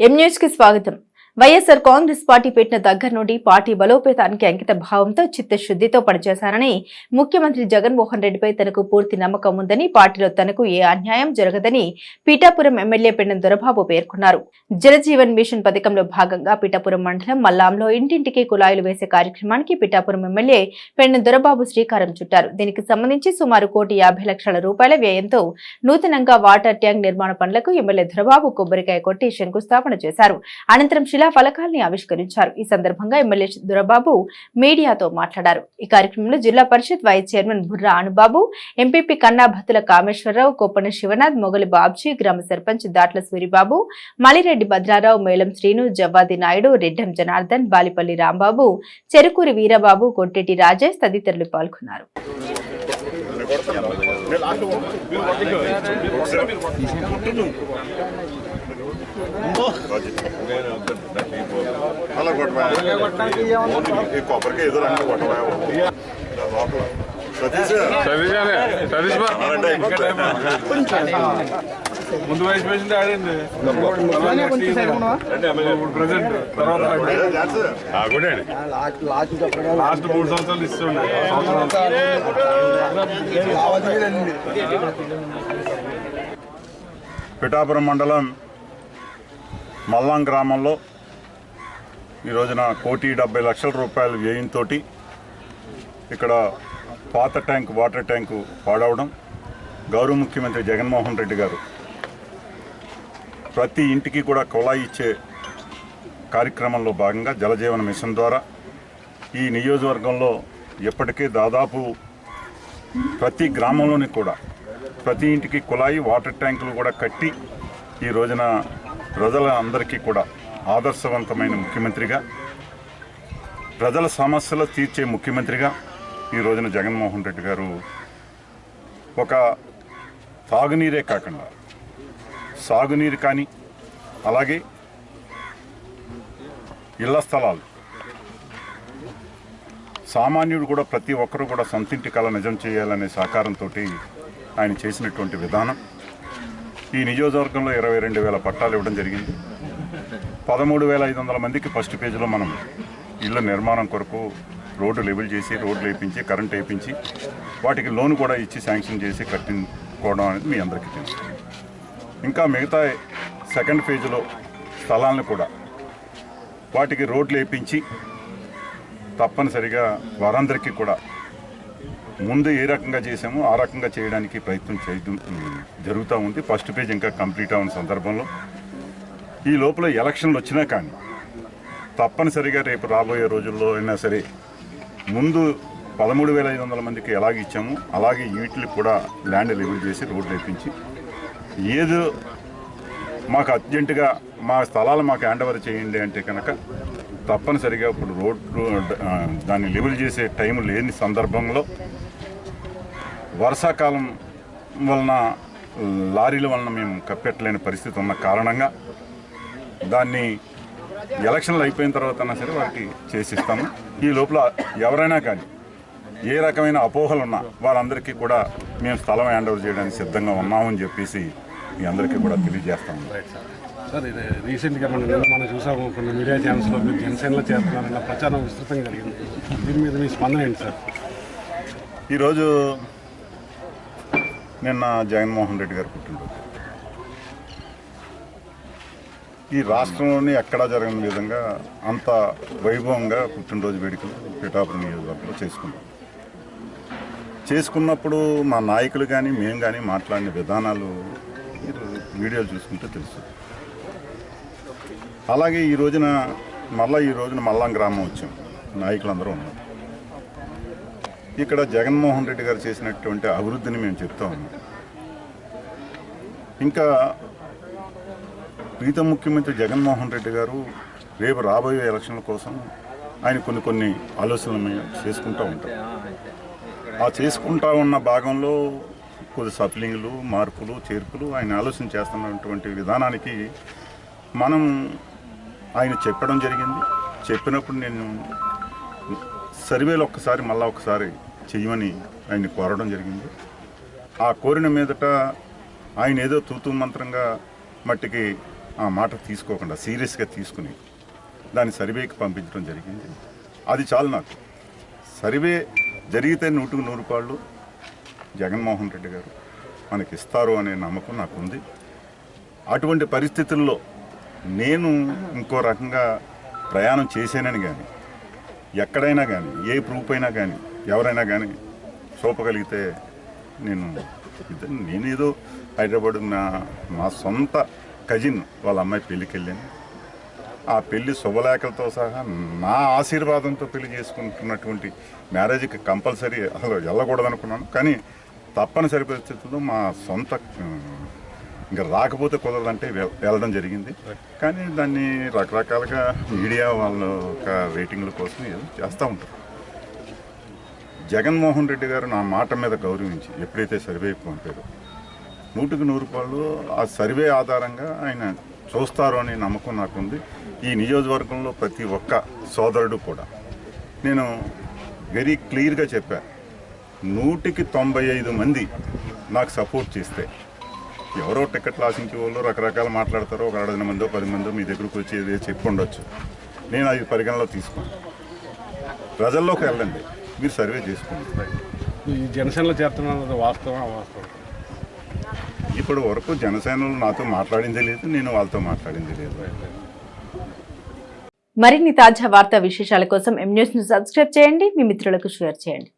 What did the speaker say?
ఎం న్యూస్కి స్వాగతం. వైఎస్ఆర్ కాంగ్రెస్ పార్టీ పెట్టిన దగ్గర నుండి పార్టీ బలోపేతానికి అంకిత భావంతో చిత్తశుద్ధితో పనిచేశారని ముఖ్యమంత్రి జగన్మోహన్ రెడ్డిపై తనకు పూర్తి నమ్మకం ఉందని పార్టీలో తనకు ఏ అన్యాయం జరగదని పీఠాపురం ఎమ్మెల్యే పెండం దొరబాబు పేర్కొన్నారు. జలజీవన్ మిషన్ పథకంలో భాగంగా పీఠాపురం మండలం మల్లాంలో ఇంటింటికి కుళాయిలు వేసే కార్యక్రమానికి పీఠాపురం ఎమ్మెల్యే పెండం దొరబాబు శ్రీకారం చుట్టారు. దీనికి సంబంధించి సుమారు కోటి యాభై లక్షల రూపాయల వ్యయంతో నూతనంగా వాటర్ ట్యాంక్ నిర్మాణ పనులకు ఎమ్మెల్యే దొరబాబు కొబ్బరికాయ కొట్టి శంకుస్థాపన చేశారు. అనంతరం శిలా ఫలకాల్ని ఆవిష్కరించారు. ఈ సందర్భంగా ఎమ్మెల్యే దురబాబు మీడియాతో మాట్లాడారు. ఈ కార్యక్రమంలో zilla parishad vice chairman Burra Anubabu MPP Kannabhatula Kameswararao కోపన Sivanath మొగలి బాబ్జీ గ్రామ సర్పంచ్ దాట్ల సూరిబాబు మలిరెడ్డి భద్రారావు మేళం శ్రీను జవ్వాది నాయుడు రెడ్డం జనార్దన్ బాలిపల్లి రాంబాబు చెరుకూరి వీరబాబు కొట్టెటి రాజేష్ తదితరులు పాల్గొన్నారు. అలా కొట్టవా ఈ కొబ్బరికి ఏదో రంగు కొట్టవా లోపల సతీష్ సతీష్ అనే సతీష్ బా అలాంటి అయిపోతుంది ముందు తర్వాత ఛాన్స్. కూడా లాస్ట్ మూడు సంవత్సరాలు ఇస్తుండే పిఠాపురం మండలం మల్లాం గ్రామంలో ఈ రోజున కోటి డెబ్బై లక్షల రూపాయల వ్యయంతో ఇక్కడ పాత ట్యాంక్ వాటర్ ట్యాంకు పాడవడం గౌరవ ముఖ్యమంత్రి జగన్మోహన్ రెడ్డి గారు ప్రతి ఇంటికి కూడా కుళాయి ఇచ్చే కార్యక్రమంలో భాగంగా జలజీవన మిషన్ ద్వారా ఈ నియోజకవర్గంలో ఇప్పటికే దాదాపు ప్రతి గ్రామంలోని కూడా ప్రతి ఇంటికి కుళాయి వాటర్ ట్యాంకులు కూడా కట్టి ఈ రోజున ప్రజల అందరికీ కూడా ఆదర్శవంతమైన ముఖ్యమంత్రిగా ప్రజల సమస్యలు తీర్చే ముఖ్యమంత్రిగా ఈ రోజున జగన్మోహన్ రెడ్డి గారు ఒక తాగునీరే కాకుండా సాగునీరు కానీ అలాగే ఇళ్ళ స్థలాలు. సామాన్యుడు కూడా ప్రతి ఒక్కరూ కూడా సొంతింటి కళ నిజం చేయాలనే సహకారంతో ఆయన చేసినటువంటి విధానం. ఈ నియోజకవర్గంలో ఇరవై రెండు వేల పట్టాలు ఇవ్వడం జరిగింది. పదమూడు వేల ఐదు వందల మందికి ఫస్ట్ పేజీలో మనం ఇళ్ళ నిర్మాణం కొరకు రోడ్డు లెవెల్ చేసి రోడ్లు వేయించి కరెంట్ వేయించి వాటికి లోన్ కూడా ఇచ్చి శాంక్షన్ చేసి కట్టించుకోవడం అనేది మీ అందరికీ తెలుసు. ఇంకా మిగతా సెకండ్ ఫేజ్లో స్థలాలను కూడా వాటికి రోడ్లు వేయించి తప్పనిసరిగా వారందరికీ కూడా ముందు ఏ రకంగా చేసామో ఆ రకంగా చేయడానికి ప్రయత్నం చేయడం జరుగుతూ ఉంది. ఫస్ట్ పేజ్ ఇంకా కంప్లీట్ అవున సందర్భంలో. ఈ లోపల ఎలక్షన్లు వచ్చినా కానీ తప్పనిసరిగా రేపు రాబోయే రోజుల్లో అయినా సరే ముందు పదమూడు వేల ఐదు వందల మందికి ఎలాగ ఇచ్చాము అలాగే వీటికి కూడా ల్యాండ్ లెవెల్ చేసి రోడ్లు వేయించి ఏదో మాకు అర్జెంటుగా మా స్థలాలు మాకు హ్యాండ్ ఓవర్ చేయండి అంటే కనుక తప్పనిసరిగా ఇప్పుడు రోడ్లు దాన్ని లెవెల్ చేసే టైం లేని సందర్భంలో వర్షాకాలం వలన లారీల వలన మేము కప్పెట్టలేని పరిస్థితి ఉన్న కారణంగా దాన్ని ఎలక్షన్లు అయిపోయిన తర్వాత అయినా సరే వారికి చేసిస్తాము. ఈ లోపల ఎవరైనా కానీ ఏ రకమైన అపోహలు ఉన్నా వారందరికీ కూడా మేము స్థలం హ్యాండ్ ఓవర్ చేయడానికి సిద్ధంగా ఉన్నామని చెప్పేసి మీ అందరికీ కూడా తెలియజేస్తాము సార్ ఇది రీసెంట్గా మనం నిన్న మనం చూసాము కొన్ని మీడియా ఛానల్స్లో మీరు జనసేనలో చేస్తున్నారన్న ప్రచారం విస్తృతంగా జరిగింది. దీని మీద మీ స్పందన ఏంటి సార్ ఈరోజు నిన్న జగన్మోహన్ రెడ్డి గారు పుట్టినరోజు. ఈ రాష్ట్రంలోని ఎక్కడా జరగని విధంగా అంత వైభవంగా పుట్టినరోజు వేడుకలు పిఠాపురం నియోజకవర్గంలో చేసుకున్నాం. చేసుకున్నప్పుడు మా నాయకులు కానీ మేము కానీ మాట్లాడిన విధానాలు వీడియోలు చూసుకుంటే తెలుసు. అలాగే ఈ రోజున మళ్ళీ ఈ రోజున మల్లాం గ్రామం వచ్చాం. నాయకులందరూ ఉన్నారు. ఇక్కడ జగన్మోహన్ రెడ్డి గారు చేసినటువంటి అభివృద్ధిని మేము చెప్తా ఉన్నాం. ఇంకా ప్రీతం ముఖ్యమంత్రి జగన్మోహన్ రెడ్డి గారు రేపు రాబోయే ఎలక్షన్ల కోసం ఆయన కొన్ని కొన్ని ఆలోచనలు మేము చేసుకుంటూ ఉంటాం. ఆ చేసుకుంటా ఉన్న భాగంలో కొద్ది సప్లింగ్లు మార్పులు చేర్పులు ఆయన ఆలోచన చేస్తున్నటువంటి విధానానికి మనం ఆయన చెప్పడం జరిగింది. చెప్పినప్పుడు నేను సర్వేలు ఒక్కసారి మళ్ళా ఒకసారి చెయ్యమని ఆయన కోరడం జరిగింది. ఆ కోరిన మీదట ఆయన ఏదో తూతూ మంత్రంగా మట్టికి ఆ మాట తీసుకోకుండా సీరియస్గా తీసుకుని దాన్ని సర్వేకి పంపించడం జరిగింది. అది చాలు నాకు. సర్వే జరిగితే నూటికి నూరు రూపాయలు జగన్మోహన్ రెడ్డి గారు మనకి ఇస్తారు అనే నమ్మకం నాకు ఉంది అటువంటి పరిస్థితుల్లో నేను ఇంకో రకంగా ప్రయాణం చేశానని కానీ ఎక్కడైనా కానీ ఏ ప్రూఫ్ అయినా కానీ ఎవరైనా కానీ చూపగలిగితే నేను నేనేదో హైదరాబాద్ నా మా సొంత కజిన్ వాళ్ళ అమ్మాయి పెళ్ళికి వెళ్ళాను. ఆ పెళ్ళి శుభలేఖలతో సహా నా ఆశీర్వాదంతో పెళ్ళి చేసుకుంటున్నటువంటి మ్యారేజ్కి కంపల్సరీ అసలు వెళ్ళకూడదనుకున్నాను. కానీ తప్పనిసరి పరిస్థితుల్లో మా సొంత ఇంకా రాకపోతే కుదరదంటే వెళ్ళడం జరిగింది. కానీ దాన్ని రకరకాలుగా మీడియా వాళ్ళ ఒక రేటింగ్ల కోసం ఏదో చేస్తూ ఉంటారు జగన్మోహన్ రెడ్డి గారు నా మాట మీద గౌరవించి ఎప్పుడైతే సర్వే పంపారో నూటికి నూరు రూపాయలు ఆ సర్వే ఆధారంగా ఆయన చూస్తారు అనే నమ్మకం నాకుంది. ఈ నియోజకవర్గంలో ప్రతి ఒక్క సోదరుడు కూడా. నేను వెరీ క్లియర్గా చెప్పాను నూటికి తొంభై ఐదు మంది నాకు సపోర్ట్ చేస్తే. ఎవరో టికెట్లు ఆశించే వాళ్ళు రకరకాల మాట్లాడతారో ఒక అరవై మందో పది మందో మీ దగ్గరకు వచ్చి ఏదో చెప్పి ఉండొచ్చు నేను అది పరిగణలో తీసుకోను. ప్రజల్లోకి వెళ్ళండి. మీరు సర్వే చేసుకోండి. ఈ జనసేనలో చేరుతున్నది వాస్తవం అవాస్తవం? ఇప్పటి వరకు జనసేనలు నాతో మాట్లాడింది లేదు నేను వాళ్ళతో మాట్లాడింది లేదు. మరిన్ని తాజా వార్తా విశేషాల కోసం ఎం న్యూస్ను సబ్స్క్రైబ్ చేయండి మీ మిత్రులకు షేర్ చేయండి.